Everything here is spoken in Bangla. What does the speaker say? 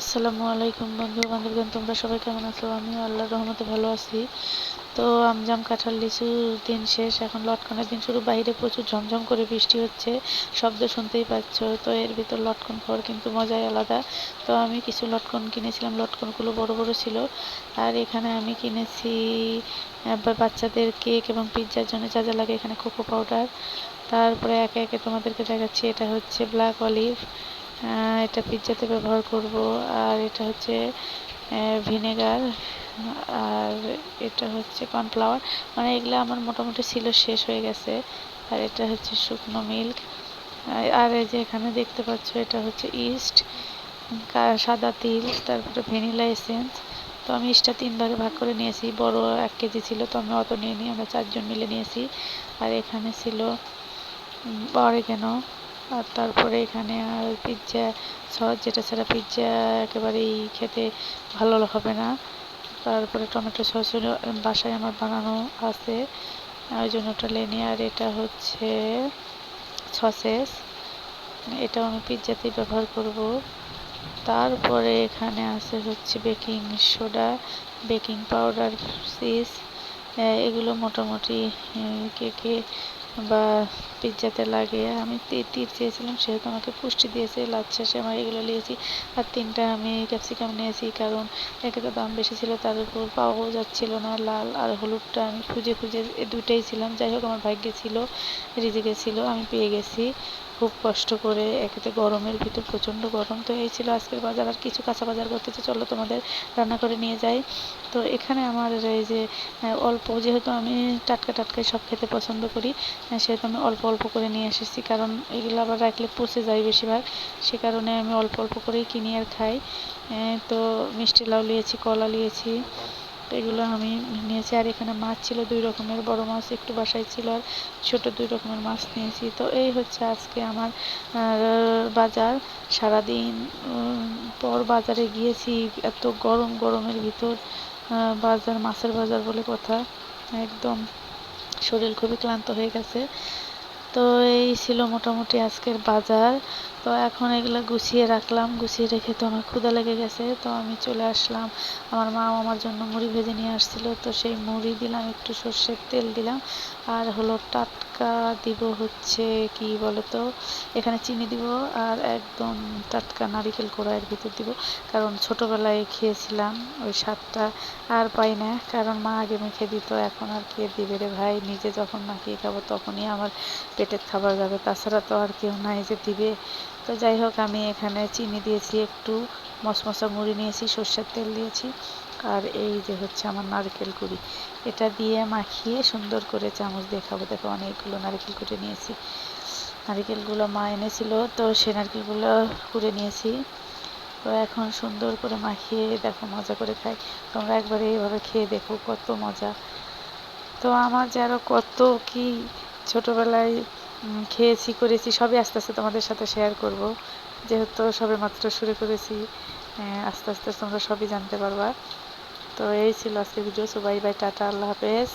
আসসালামু আলাইকুম, বন্ধু বান্ধবগণ, তোমরা সবাই কেমন আছো? আমিও আল্লাহর রহমতে ভালো আছি। তো আমজাম কাঁঠাল লিচু দিন শেষ, এখন লটকনের দিন শুরু। বাইরে প্রচুর ঝমঝম করে বৃষ্টি হচ্ছে, শব্দ শুনতেই পাচ্ছ। তো এর ভিতর লটকন খাওয়ার কিন্তু মজাই আলাদা। তো আমি কিছু লটকন কিনেছিলাম, লটকনগুলো বড় বড় ছিল। আর এখানে আমি কিনেছি বাচ্চাদের কেক এবং পিৎজার জন্য যা যা লাগে এখানে কোকো পাউডার। তারপরে একে একে তোমাদেরকে দেখাচ্ছি, এটা হচ্ছে ব্ল্যাক অলিভ। এটা পিৎজাতে ব্যবহার করব, আর এটা হচ্ছে ভিনেগার, আর এটা হচ্ছে কর্নফ্লাওয়ার। মানে এগুলো আমার মোটামুটি ছিল, শেষ হয়ে গেছে। আর এটা হচ্ছে শুকনো মিল্ক। আর এই যে এখানে দেখতে পাচ্ছ, এটা হচ্ছে ইস্ট সাদা তিল, তারপরে ভ্যানিলা এসেন্স। তো আমি ইস্টটা তিন ভাগে ভাগ করে নিয়েছি, বড় এক কেজি ছিল, তো আমি অত নিয়ে নিই আমরা চারজন মিলে নিয়েছি। আর এখানে ছিল অরেগেনো আর তারপরে এখানে আর পিৎজা সস যেটা ছাড়া পিৎজা একেবারেই খেতে ভালো হবে না। তারপরে টমেটো সস বাসায় আমার বানানো আছে। ওই জন্য ওটা লেনি। আর এটা হচ্ছে সসেস এটাও আমি পিৎজাতেই ব্যবহার করব। তারপরে এখানে আছে হচ্ছে baking soda baking powder cheese এগুলো মোটামুটি কেকে বা পিৎজাতে লাগে আমি তীর চেয়েছিলাম সেহেতু আমাকে পুষ্টি দিয়েছে, লাচ্ছা শেষে আমার এগুলো নিয়েছি, আর তিনটা আমি ক্যাপসিকাম নিয়েছি, কারণ একে তো দাম বেশি ছিল, তার উপর পাওয়াও যাচ্ছিল না, লাল আর হলুদটা আমি খুঁজে খুঁজে দুটাই ছিলাম, যাই হোক আমার ভাগ্যে ছিল, রিজিকে ছিল, আমি পেয়ে গেছি, খুব কষ্ট করে একেতে গরমের ভিতর প্রচণ্ড গরম, তো এই ছিল আজকের বাজার, আর কিছু কাঁচা বাজার করতেছে চলো তোমাদের রান্না করে নিয়ে যাই, তো এখানে আমার এই যে অল্প, যেহেতু আমি টাটকা টাটকাই সব খেতে পছন্দ করি সেহেতু আমি অল্প অল্প করে নিয়ে এসেছি। কারণ এগুলো আবার রাখলে পচে যায় বেশিরভাগ। সে কারণে আমি অল্প অল্প করেই কিনি আর খাই। তো মিষ্টি লাউ নিয়েছি, কলা নিয়েছি। এগুলো আমি নিয়েছি। আর এখানে মাছ ছিল দুই রকমের, বড় মাছ একটু বাসায় ছিল আর ছোট দুই রকমের মাছ নিয়েছি। তো এই হচ্ছে আজকে আমার বাজার। সারাদিন পর বাজারে গিয়েছি। এত গরম গরমের ভিতর বাজার, মাছের বাজার বলে কথা। একদম। শরীর খুবই ক্লান্ত হয়ে গেছে। তো এই ছিল মোটামুটি আজকের বাজার। তো এখন এগুলো গুছিয়ে রাখলাম। গুছিয়ে রেখে তো আমার ক্ষুদা লেগে গেছে। তো আমি চলে আসলাম। আমার মা আমার জন্য মুড়ি ভেজে নিয়ে আসছিল। তো সেই মুড়ি দিলাম, একটু সর্ষের তেল দিলাম। আর হলো টাটকা দিব হচ্ছে কি বলতো? এখানে চিনি দিব আর একদম টাটকা নারিকেল কোড়া এর ভিতর দিব। কারণ ছোটোবেলায় খেয়েছিলাম ওই স্বাদটা আর পাই না। কারণ মা আগে মেখে দিত, এখন আর কে দিবে রে ভাই? নিজে যখন না খেয়ে খাব তখনই আমার পেটের খাবার যাবে। তাছাড়া তো আর কেউ নাই যে দিবে। তো যাই হোক, আমি এখানে চিনি দিয়েছি, একটু মশমশা মুড়ি নিয়েছি, সর্ষের তেল দিয়েছি। আর এই যে হচ্ছে আমার নারকেল কুড়ি। এটা দিয়ে মাখিয়ে সুন্দর করে চামচ দিয়ে খাব। দেখো অনেকগুলো নারকেল কুড়ে নিয়েছি। নারকেলগুলো মা এনেছিল, তো সে নারকেলগুলো কুড়ে নিয়েছি। তো এখন সুন্দর করে মাখিয়ে দেখো মজা করে খাই। তোমরা একবারে এইভাবে খেয়ে দেখো কত মজা। তো আমার যে আরও কত কি ছোটোবেলায় খেয়েছি, করেছি, সবই আস্তে আস্তে তোমাদের সাথে শেয়ার করব। যেহেতু সবে মাত্র শুরু করেছি আস্তে আস্তে তোমরা সবই জানতে পারবা। তো এই ছিল আজকে ভিডিও সবাই বাই টাটা আল্লাহ হাফেজ।